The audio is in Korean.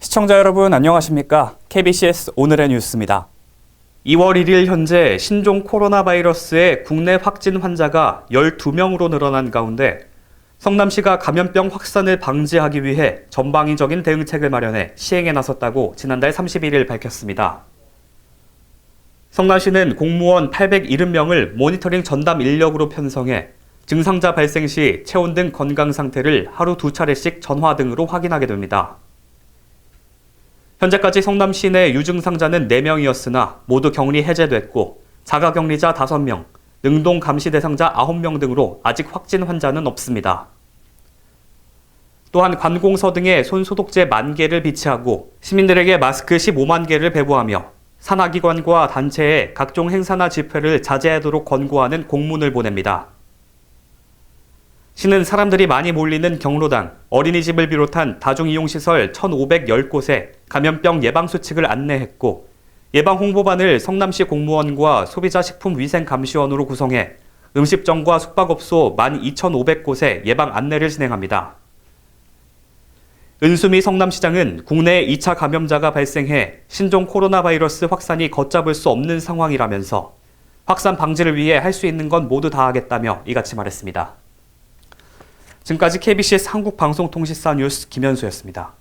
시청자 여러분 안녕하십니까? KBCS 오늘의 뉴스입니다. 2월 1일 현재 신종 코로나 바이러스의 국내 확진 환자가 12명으로 늘어난 가운데 성남시가 감염병 확산을 방지하기 위해 전방위적인 대응책을 마련해 시행에 나섰다고 지난달 31일 밝혔습니다. 성남시는 공무원 870명을 모니터링 전담 인력으로 편성해 증상자 발생 시 체온 등 건강 상태를 하루 두 차례씩 전화 등으로 확인하게 됩니다. 현재까지 성남 시 내 유증상자는 4명이었으나 모두 격리 해제됐고 자가격리자 5명, 능동 감시 대상자 9명 등으로 아직 확진 환자는 없습니다. 또한 관공서 등에 손소독제 만 개를 비치하고 시민들에게 마스크 15만 개를 배부하며 산하기관과 단체에 각종 행사나 집회를 자제하도록 권고하는 공문을 보냅니다. 시는 사람들이 많이 몰리는 경로당, 어린이집을 비롯한 다중이용시설 1,510곳에 감염병 예방수칙을 안내했고 예방 홍보반을 성남시 공무원과 소비자 식품 위생 감시원으로 구성해 음식점과 숙박업소 12,500곳에 예방 안내를 진행합니다. 은수미 성남시장은 국내 2차 감염자가 발생해 신종 코로나 바이러스 확산이 걷잡을 수 없는 상황이라면서 확산 방지를 위해 할 수 있는 건 모두 다 하겠다며 이같이 말했습니다. 지금까지 KBCS 한국방송통신사 뉴스 김현수였습니다.